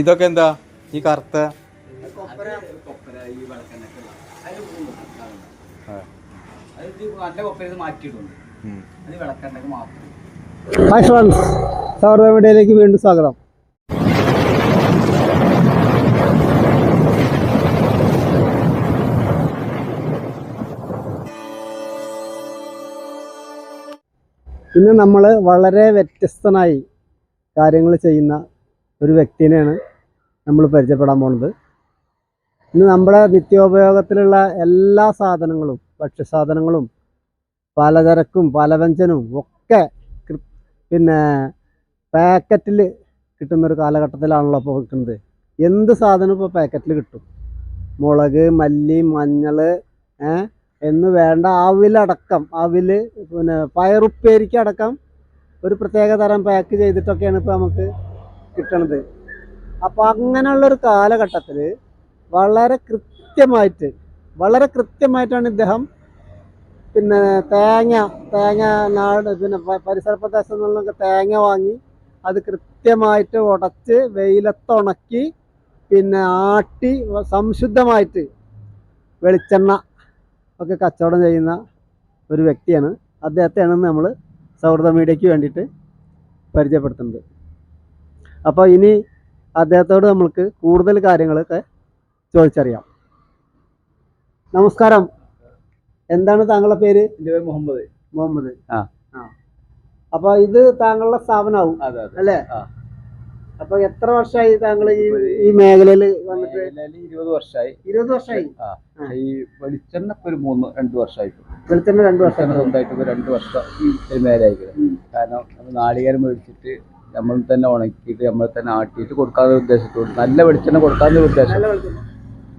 ഇതൊക്കെ എന്താ? ഈ കറുത്ത? ഹായ് ഫ്രണ്ട്സ് സൗഹൃദ മീഡിയയിലേക്ക് വീണ്ടും സ്വാഗതം. ഇന്ന് നമ്മൾ വളരെ വ്യത്യസ്തനായി കാര്യങ്ങൾ ചെയ്യുന്ന ഒരു വ്യക്തിനെയാണ് നമ്മൾ പരിചയപ്പെടാൻ പോകുന്നത് ഇന്ന് നമ്മുടെ നിത്യോപയോഗത്തിലുള്ള എല്ലാ സാധനങ്ങളും ഭക്ഷ്യസാധനങ്ങളും പലചരക്കും പലവ്യഞ്ജനവും ഒക്കെ പിന്നെ പാക്കറ്റിൽ കിട്ടുന്നൊരു കാലഘട്ടത്തിലാണല്ലോ ഇപ്പോൾ കിട്ടുന്നത് എന്ത് സാധനവും ഇപ്പോൾ പാക്കറ്റിൽ കിട്ടും. മുളക് മല്ലി മഞ്ഞൾ എന്ന് വേണ്ട അവിലടക്കം അവിൽ പിന്നെ പയറുപ്പേരിക്കടക്കം ഒരു പ്രത്യേക തരം പാക്ക് ചെയ്തിട്ടൊക്കെയാണ് ഇപ്പോൾ നമുക്ക് കിട്ടണത്. അപ്പോൾ അങ്ങനെയുള്ളൊരു കാലഘട്ടത്തിൽ വളരെ കൃത്യമായിട്ട് വളരെ കൃത്യമായിട്ടാണ് ഇദ്ദേഹം പിന്നെ തേങ്ങ തേങ്ങ നാട് പിന്നെ പരിസര പ്രദേശങ്ങളിലൊക്കെ തേങ്ങ വാങ്ങി അത് കൃത്യമായിട്ട് ഉടച്ച് വെയിലത്ത് ഉണക്കി പിന്നെ ആട്ടി സംശുദ്ധമായിട്ട് വെളിച്ചെണ്ണ ഒക്കെ കച്ചവടം ചെയ്യുന്ന ഒരു വ്യക്തിയാണ്. അദ്ദേഹത്തെയാണ് നമ്മൾ സൗഹൃദ മീഡിയയ്ക്ക് വേണ്ടിയിട്ട് പരിചയപ്പെടുത്തുന്നത്. അപ്പോൾ ഇനി അദ്ദേഹത്തോട് നമ്മൾക്ക് കൂടുതൽ കാര്യങ്ങളൊക്കെ ചോദിച്ചറിയാം. നമസ്കാരം. എന്താണ് താങ്കളുടെ പേര്? എന്റെ പേര് മുഹമ്മദ്. മുഹമ്മദ്. ആ. അപ്പൊ ഇത് താങ്കളുടെ സ്ഥാപനമാവും. അല്ലേ. അപ്പൊ എത്ര വർഷമായി താങ്കൾ ഈ ഈ മേഖലയിൽ വന്നിട്ട്? ഇരുപത് വർഷമായി. ഇരുപത് വർഷമായി? ഈ വെളിച്ചെണ്ണ ഒരു മൂന്ന് രണ്ട് വർഷമായി. വെളിച്ചെണ്ണ രണ്ടു വർഷം. സ്വന്തമായിട്ട് രണ്ട് വർഷം ഈ മേലായിരിക്കും കാരണം നാളികേരം മേടിച്ചിട്ട് നമ്മൾ തന്നെ ഉണക്കിയിട്ട് നമ്മൾ തന്നെ ആട്ടിയിട്ട് കൊടുക്കാതെ ഉദ്ദേശത്തോട്. നല്ല വെളിച്ചെണ്ണ കൊടുക്കാതെ ഉദ്ദേശം.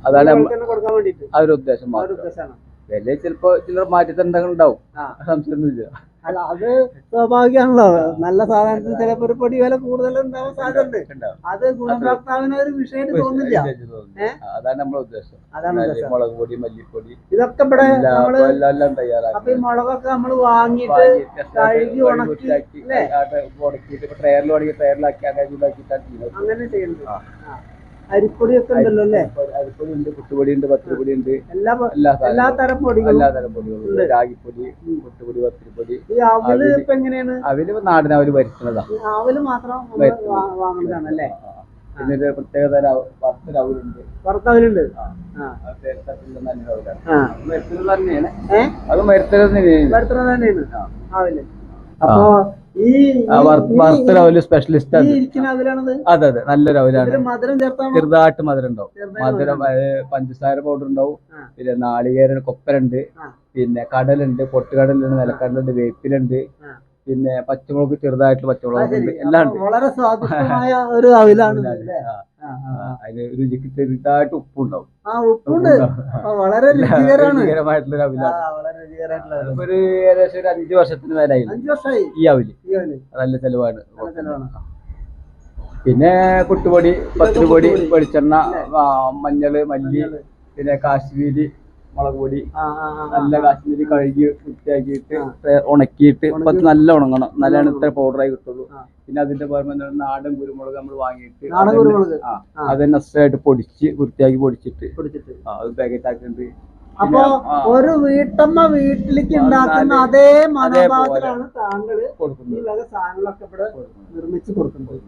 അതാണ് കൊടുക്കാൻ ആ ഒരു ഉദ്ദേശം മാത്രം. വില ചിലപ്പോ ചിലർ മാറ്റി തന്നെ ആ. സംശയമൊന്നുമില്ല. അല്ല അത് സ്വാഭാവികമാണല്ലോ. നല്ല സാധനത്തിന് ചിലപ്പോ ഒരു പൊടി വില കൂടുതൽ ഉണ്ടാവാൻ സാധ്യതയുണ്ട്. അത് ഗുണഭോക്താവിന് ഒരു വിഷയമായിട്ട് തോന്നില്ല. അതാണ് നമ്മുടെ ഉദ്ദേശം. അതാണ് എന്നാൽ ഉദ്ദേശം. മുളക് പൊടി മല്ലിപ്പൊടി. ഇതൊക്കെ ഇവിടെ നമ്മൾ അപ്പൊ ഈ മുളകൊക്കെ നമ്മൾ വാങ്ങിയിട്ട് കഴുകി ഉണക്കി, ഉണക്കിയിട്ട് ട്രെയറിൽ ട്രെയറിലാക്കി അങ്ങനെ ചെയ്യുന്നത്. അങ്ങനെ ചെയ്യുന്നത്. അരിപ്പൊടിയൊക്കെ ഉണ്ടല്ലോ അല്ലേ? അരിപ്പൊടി ഉണ്ട് പുട്ടുപൊടി ഉണ്ട് പത്തിരിപ്പൊടി ഉണ്ട് എല്ലാ എല്ലാ തരം പൊടികളും എല്ലാ തരം പൊടികളും രാഗിപ്പൊടി പുട്ടുപൊടി പത്തിരിപ്പൊടി. ഈ അവൽ ഇപ്പൊ എങ്ങനെയാണ്? അവർ നാടൻ നാടിന് അവർ വരുത്തുന്നതാ ഈ അവൽ മാത്രം വാങ്ങുന്നതാണ് അല്ലേ ഒരു പ്രത്യേക തരം വറുത്തൊരു അവലുണ്ട്. വറുത്തവലുണ്ട് അത് മരുത്തുന്നത് തന്നെയാണ്. അവൽ. അപ്പൊ വറുത്ത- വറുത്തൊരു സ്പെഷ്യലിസ്റ്റ് അതെ അതെ മധുരം ചേർത്താണോ ചെറുതായിട്ട് മധുരം ഉണ്ടാവും. മധുരം പഞ്ചസാര പൗഡർ ഉണ്ടാവും. പിന്നെ നാളികേര കൊപ്പരുണ്ട്. പിന്നെ കടലുണ്ട് പൊട്ടുകടലുണ്ട് നിലക്കടലുണ്ട് വേപ്പിലുണ്ട്. പിന്നെ പച്ചമുളക് ചെറുതായിട്ട് പച്ചമുളക് എല്ലാം ഉണ്ട്. വളരെ സ്വാദിഷ്ടമായ ഒരു അവലാണ്. അതിന് രുചിക്ക് ചെറുതായിട്ട് ഉപ്പുണ്ടാവും. ആ ഉപ്പുണ്ട്. വളരെ രുചികരമായിട്ടുള്ള ഒരു അവിലാണ്. ഒരു ഏകദേശം ഒരു അഞ്ചു വർഷത്തിന് മേലായി. ഈ അവൽ. നല്ല ചെലവാണ്. പിന്നെ കുട്ടുപൊടി പത്തുപൊടി പുട്ടുപൊടി. വെളിച്ചെണ്ണ മഞ്ഞൾ മല്ലി പിന്നെ കാശ്മീരി മുളക് പൊടി. നല്ല കാശ്മീരി കഴുകി വൃത്തിയാക്കിയിട്ട് ഉണക്കിയിട്ട് ഉണക്കി പത്ത് നല്ല ഉണങ്ങണം. നല്ലതാണ് ഇത്ര പൗഡറായി കിട്ടുള്ളൂ. പിന്നെ അതിന്റെ പുറമെ നാടൻ കുരുമുളക് നമ്മൾ വാങ്ങിയിട്ട്. അത് നഷ്ടമായിട്ട് പൊടിച്ച് വൃത്തിയാക്കി പൊടിച്ചിട്ട് അത് പാക്കറ്റ് ആക്കിണ്ട് അപ്പൊ. ഒരു വീട്ടമ്മ വീട്ടിലേക്ക് ഉണ്ടാക്കുന്ന അതേ. മനോഭാവത്തിലാണ് താങ്കൾ ഈ കൊടുക്കുന്നത് വക സാധനങ്ങളൊക്കെ ഇവിടെ നിർമ്മിച്ച് കൊടുക്കുന്നത്.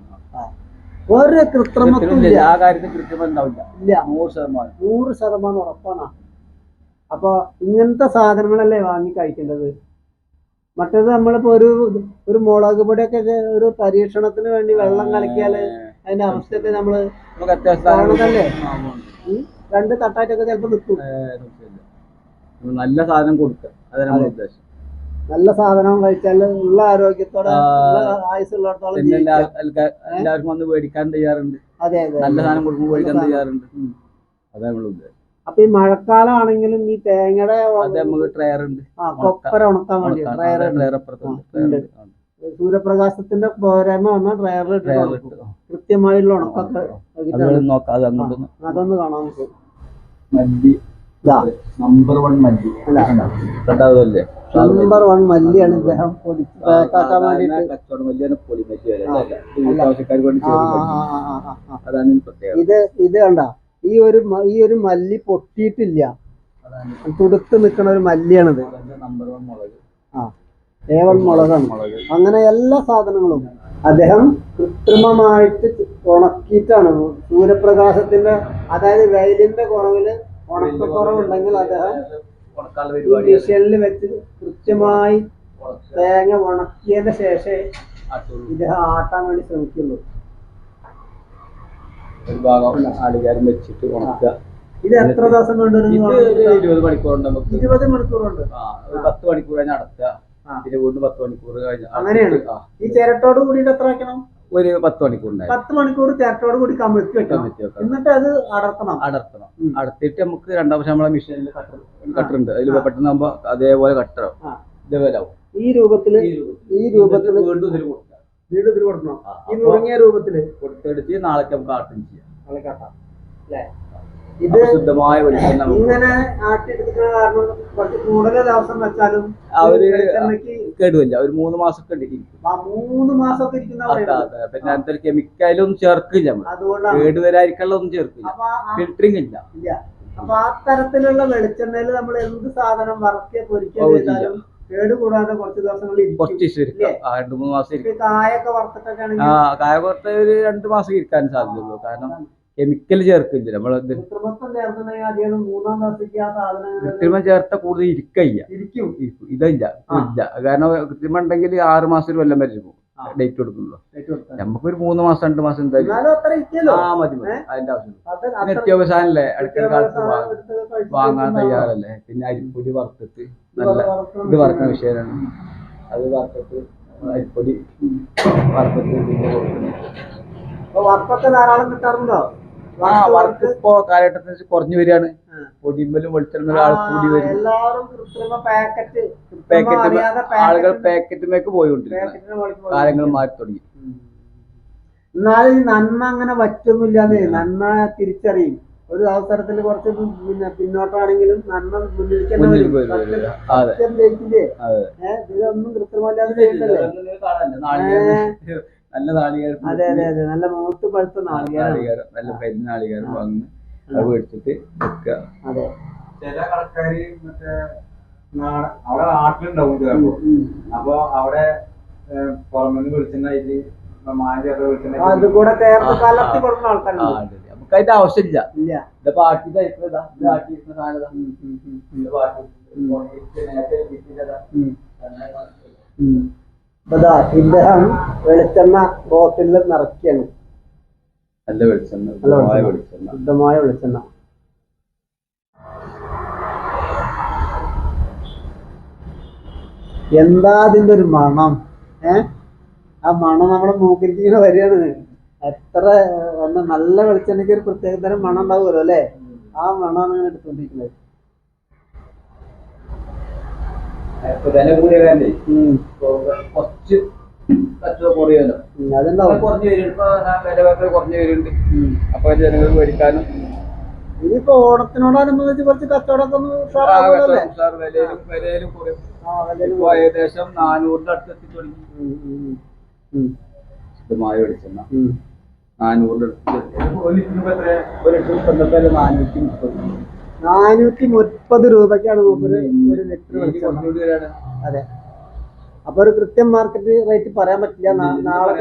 ഒരു കൃത്രിമത്വം ആ കാര്യത്തിൽ കൃത്രിമം ഉണ്ടാവില്ല. ഇല്ല. നൂറ് ശതമാനം. നൂറ് ശതമാനം ഉറപ്പാണ്. അപ്പൊ ഇങ്ങനത്തെ സാധനങ്ങളല്ലേ വാങ്ങി കഴിക്കേണ്ടത്? മറ്റേത് നമ്മളിപ്പോ ഒരു ഒരു മുളക് പൊടിയൊക്കെ ഒരു പരീക്ഷണത്തിന് വേണ്ടി വെള്ളം കലക്കിയാൽ അതിന്റെ അവസ്ഥയൊക്കെ നമ്മൾ കാണുന്നതല്ലേ? രണ്ട് തട്ടായിട്ടൊക്കെ ചിലപ്പോ നിൽക്കും നല്ല സാധനം കൊടുക്കുക അതാണ് ഉദ്ദേശം. നല്ല സാധനം കഴിച്ചാൽ ഉള്ള ആരോഗ്യത്തോടെ ആയുസുള്ളിടത്തോളം എല്ലാവർക്കും വന്ന് മേടിക്കാൻ തയ്യാറുണ്ട്. അതെ അതെ. നല്ല സാധനം കൊടുക്കുമ്പോൾ മേടിക്കാൻ. തയ്യാറുണ്ട്. അതാണ് നമ്മുടെ ഉദ്ദേശം. അപ്പൊ ഈ മഴക്കാലമാണെങ്കിലും ഈ തേങ്ങയുടെ അത് നമുക്ക് ട്രയർ ഉണ്ട്. ആ, കൊപ്പര ഉണക്കാൻ വേണ്ടി ഡ്രയർ ട്രയർ അപ്പുറത്തുണ്ട്. സൂര്യപ്രകാശത്തിന്റെ പോരായ്മ വന്നാൽ ഡ്രയറിൽ. കൃത്യമായുള്ള ഉണക്കൊക്കെ അതൊന്ന് കാണാൻ നമുക്ക്. മല്ലി. ഇതാ. നമ്പർ വൺ മല്ലി. നമ്പർ വൺ മല്ലിയാണ് ഇദ്ദേഹം പൊടിച്ച് പാക്കാക്കാൻ വേണ്ടിയിട്ട്. കച്ചവടം മല്ലിയാണ് പൊളിമല്ലി വരെ അതല്ല. ഇത് ആവശ്യക്കാർക്ക് വേണ്ടി ആ, ആ, ആ, ആ, ആ, ആ. അതാണ് ഇതിന് പ്രത്യേകത. ഇത് ഇത് കണ്ട? ഈ ഒരു ഈ ഒരു മല്ലി പൊട്ടിയിട്ടില്ല. തുടുത്ത് നിൽക്കുന്ന ഒരു മല്ലിയാണിത്. വൺ ആ ഏവൺ മുളകാണ്. മുളക്. അങ്ങനെ എല്ലാ സാധനങ്ങളും അദ്ദേഹം കൃത്രിമമായിട്ട് ഉണക്കിയിട്ടാണ്. സൂര്യപ്രകാശത്തിന്റെ അതായത് വെയിലിന്റെ കുറവിൽ ഉണക്കക്കുറവുണ്ടെങ്കിൽ അദ്ദേഹം മെഷീനിൽ വെച്ച് കൃത്യമായി തേങ്ങ ഉണക്കിയതിന് ശേഷമേ ആട്ടുള്ളൂ. ഇദ്ദേഹം ആട്ടാൻ വേണ്ടി ശ്രമിക്കുള്ളൂ. ഒരു ഭാഗം ആളുകാരും വെച്ചിട്ട് ഉണക്കുക. ഇത് എത്ര ദിവസം കൊണ്ടുവരുന്നു ഇരുപത് മണിക്കൂറുണ്ട് നമുക്ക് ഇരുപത് മണിക്കൂറുണ്ട്? ആ ഒരു പത്ത് മണിക്കൂർ കഴിഞ്ഞ് അടക്കുക പിന്നെ വീണ്ടും പത്ത് മണിക്കൂർ കഴിഞ്ഞ് അങ്ങനെയാണ്. ഈ ചിരട്ടോട് കൂടിയിട്ട് എത്ര വെക്കണം? ഒരു പത്ത് മണിക്കൂർ പത്ത് മണിക്കൂർ ചിരട്ടോട് കൂടി കമിഴ്ത്തി വെക്കണം. എന്നിട്ട് അത് അടർത്തണം. അടർത്തണം. ഉം. അടത്തിട്ട് നമുക്ക് രണ്ടാം വർഷം നമ്മളെ മെഷീനിൽ കട്ടർ കട്ടറുണ്ട്. അതിൽ പെട്ടെന്ന് ആകുമ്പോ അതേപോലെ കട്ടറാവും. ഇതേപോലെ ആവും. ഈ രൂപത്തിൽ ഈ രൂപത്തിൽ വീണ്ടും വീട് ഇതിൽ കൊടുക്കണം. ഈ നുറുങ്ങിയ രൂപത്തിൽ. കൊടുത്തെടുത്ത് നാളെ നമുക്ക് ആട്ടും ചെയ്യാം. ആളിക്കാട്ടാം അല്ലേ? ഇത് ശുദ്ധമായ ഇങ്ങനെ ആട്ടിയെടുക്കുന്ന കാരണം കുറച്ച് കൂടുതൽ ദിവസം വെച്ചാലും അവർ കേടുവല്ല ഒരു മൂന്ന് മാസമൊക്കെ മാസമൊക്കെ ഇരിക്കുന്ന അതെ. പിന്നെ അതിന്റെ കെമിക്കലൊന്നും ചേർക്കില്ല കേടുവരാതിരിക്കാനുള്ള ഒന്നും ചേർക്കില്ല. ഫിൽറ്ററിങ് ഇല്ല. അപ്പൊ ആ തരത്തിലുള്ള വെളിച്ചെണ്ണയിൽ നമ്മൾ എന്ത് സാധനം വറക്കുക പൊരിക്കുക ചെയ്താലും കേട് കൂടാതെ കുറച്ച് ദിവസങ്ങളിൽ കുറച്ച് ദിവസം ഇരിക്കാം. ആ രണ്ട് മൂന്ന് മാസം ഇരിക്കും. കായൊക്കെ വറുത്തിട്ടൊക്കെ ആ കായ വറുത്ത ഒരു രണ്ട് മാസം ഇരിക്കാൻ സാധ്യതയുള്ളൂ. കാരണം കെമിക്കൽ ചേർക്കില്ല. നമ്മൾ കൃത്രിമം ചേർത്ത കൂടുതൽ ഇരിക്കയില്ല. ഇരിക്കും. ഇതില്ല. ഇല്ല. കാരണം കൃത്രിമം ഉണ്ടെങ്കിൽ ആറ് മാസം ഒരു കൊല്ലം വരെ പോകും. ഡേറ്റ് കൊടുക്കുള്ളൂ നമുക്ക് ഒരു നമുക്കൊരു മൂന്ന് മാസം രണ്ട് മാസം എന്തായാലും ആ മതി മതി. അതിന്റെ ആവശ്യം അത്ര അടുത്ത കാലത്ത് വാങ്ങാൻ തയ്യാറല്ലേ? പിന്നെ അരിപ്പൊടി വറുത്തിട്ട് നല്ല ഇത് വറുക്കുന്ന വിഷയമാണ്. അത് വറുത്തിട്ട് അരിപ്പൊടി വറുത്തിട്ട് പിന്നെ കൊടുക്കുന്നത്. ധാരാളം കിട്ടാറുണ്ടോ? ആ വർക്ക് ഇപ്പോ കാലഘട്ടത്തിൽ കുറഞ്ഞു വരികയാണ്. വെളിച്ചെണ്ണ ആൾ കൂടി വരും പാക്കറ്റ്. ആളുകൾ പാക്കറ്റ് പാക്കറ്റുമേക്ക് പോയിക്കൊണ്ടിരിക്കുന്നത് പാക്കറ്റിനെ വിളിച്ച് പോയി. കാലങ്ങൾ മാറി തുടങ്ങി. എന്നാലും നന്മ അങ്ങനെ പറ്റൊന്നുമില്ലാതെ നന്മ തിരിച്ചറിയും. ഒരു അവസരത്തിൽ കുറച്ച് പിന്നെ പിന്നോട്ടാണെങ്കിലും നന്മ മുന്നിലേക്ക് തന്നെ മുന്നിൽ വരും. വരും, വരും, വരും. അതെ. അതെ. ഏഹ് ഇതിലൊന്നും കൃത്രിമല്ലാതെ ചെയ്യുന്നല്ലേ ഇതൊന്നും നല്ല നാളികേരം അതെ അതെ അതെ. നല്ല മൂത്ത് പഴുത്ത നാളികേരം നല്ല പെരുന്ന നാളികേരം വാങ്ങി അത് മേടിച്ചിട്ട് വെക്കുക അതെ. ചില മറ്റേ അവിടെ നാട്ടിലുണ്ടാവും ചിലപ്പോ. അപ്പൊ പുറമെന്ന്. നമുക്ക് അതിന്റെ ആവശ്യമില്ല. തയ്ക്കുന്നതാ ഇത് ആട്ടി. ഇദ്ദേഹം വെളിച്ചെണ്ണ ബോട്ടിലിൽ നിറയ്ക്കാണ് നല്ല വെളിച്ചെണ്ണ ശുദ്ധമായ വെളിച്ചെണ്ണ. ശുദ്ധമായ വെളിച്ചെണ്ണ. എന്താ അതിന്റെ ഒരു മണം? ഏ? ആ മണം നമ്മുടെ മൂക്കിലേക്ക് ഇങ്ങനെ വരികയാണ്. എത്ര ഒന്ന് നല്ല വെളിച്ചെണ്ണയ്ക്ക് ഒരു പ്രത്യേക തരം മണം ഉണ്ടാവുമല്ലോ അല്ലേ? ആ മണമാണ് കാരണേ ഉം. കുറച്ച് കച്ചവടം കുറയുമല്ലോ? ഉം, അതുണ്ടാവും കുറഞ്ഞു വരും. ഇപ്പൊ വില ഒക്കെ കുറഞ്ഞു വരുന്നുണ്ട്. ഉം. അപ്പൊ ജനങ്ങൾ മേടിക്കാനും ഇനിയിപ്പോ ഓണത്തിനോടനുബന്ധിച്ച് കുറച്ച് കച്ചവടമൊക്കെ ഒന്ന് വിലയിലും വിലയിലും കുറയും. ആ ഇപ്പൊ ഏകദേശം നാനൂറിന്റെ അടുത്ത് എത്തി തുടങ്ങി. ശുദ്ധമായ വെളിച്ചെണ്ണ. നാനൂറിന്റെ അടുത്ത് ഒരു ലിറ്റർ നാനൂറ്റി മുപ്പത്. നാനൂറ്റി മുപ്പത് രൂപയ്ക്കാണ് ഒരു ലിറ്റർ വെളിച്ചെണ്ണ. അതെ. അപ്പൊ ഒരു കൃത്യം മാർക്കറ്റ് റേറ്റ് പറയാൻ പറ്റില്ല. നാളെ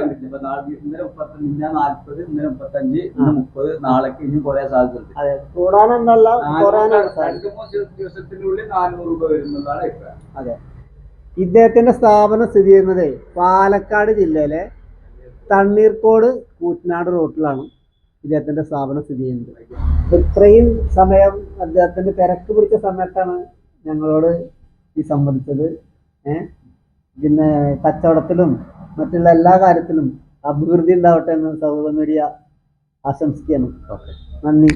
മുപ്പത് നാളേക്ക് ഇനിയും കുറെ സാധ്യതയുണ്ട്. അതെ കൂടാനുണ്ടല്ല രണ്ട് മൂന്ന് ദിവസത്തിനുള്ളിൽ നാനൂറ് രൂപ വരുന്നതാണ് അഭിപ്രായം. അതെ. ഇദ്ദേഹത്തിന്റെ സ്ഥാപനം സ്ഥിതി ചെയ്യുന്നത് പാലക്കാട് ജില്ലയിലെ തണ്ണീർക്കോട് കൂറ്റനാട് റോട്ടിലാണ് ഇദ്ദേഹത്തിന്റെ സ്ഥാപനം സ്ഥിതി ചെയ്യുന്നത്. ഇത്രയും സമയം അദ്ദേഹത്തിന്റെ തിരക്ക് പിടിച്ച സമയത്താണ് ഞങ്ങളോട് ഈ സംബന്ധിച്ചത്. ഏഹ് പിന്നെ കച്ചവടത്തിലും മറ്റുള്ള എല്ലാ കാര്യത്തിലും അഭിവൃദ്ധി ഉണ്ടാവട്ടെ എന്ന് സൗഹൃദ മീഡിയ ഓക്കെ. നന്ദി.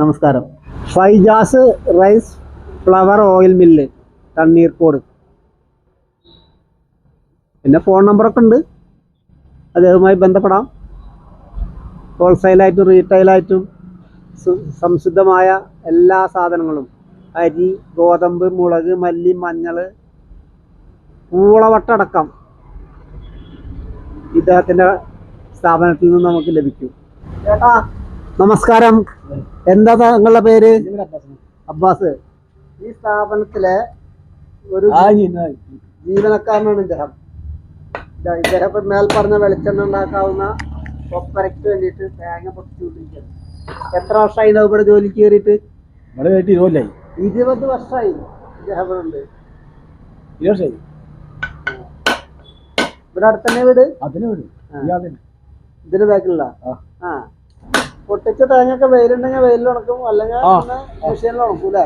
നമസ്കാരം. Faijas rice flour oil mill Thanneerkode. പിന്നെ ഫോൺ നമ്പറൊക്കെ ഉണ്ട്. അദ്ദേഹവുമായി ബന്ധപ്പെടാം. ഹോൾസെയിലായിട്ടും റീറ്റെയിലായിട്ടും സംശുദ്ധമായ എല്ലാ സാധനങ്ങളും. അരി ഗോതമ്പ് മുളക് മല്ലി മഞ്ഞൾ പൂളവട്ടടക്കം ഇദ്ദേഹത്തിന്റെ സ്ഥാപനത്തിൽ നിന്ന് നമുക്ക് ലഭിക്കും. ചേട്ടാ. നമസ്കാരം. എന്താ നിങ്ങളുടെ പേര്? അബ്ബാസ്. ഈ സ്ഥാപനത്തിലെ ഒരു ജീവനക്കാരനാണ് ഇദ്ദേഹം. ഇദ്ദേഹം ഇപ്പൊ മേൽ പറഞ്ഞ വെളിച്ചെണ്ണ ഉണ്ടാക്കാവുന്ന കൊപ്പരയ്ക്ക് വേണ്ടിയിട്ട് തേങ്ങ പൊട്ടിച്ചുകൊണ്ടിരിക്കുകയാണ്. എത്ര വർഷമായി ഇവിടെ ജോലിക്ക് കയറിയിട്ട്? ഇരുപത് വർഷമായി ഇദ്ദേഹം ഇവിടെ ഉണ്ട്. ഇരുപതായി ഇവിടെ അടുത്തന്നെ വീട്? അതിന് വിടും. ഇതിന് ബാക്കിലുള്ള? ആ. പൊട്ടിച്ച തേങ്ങയൊക്കെ വെയിലുണ്ടെങ്കിൽ വെയിലിൽ ഉണക്കും അല്ലെങ്കിൽ മെഷീനിൽ ഉണക്കും അല്ലേ?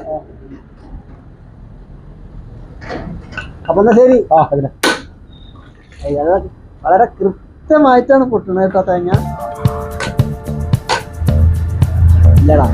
അപ്പൊ എന്നാ ശരി. വളരെ കൃത്യമായിട്ടാണ് പൊട്ടണേട്ടാ കേട്ടോ തേങ്ങ. ഇല്ലടാ.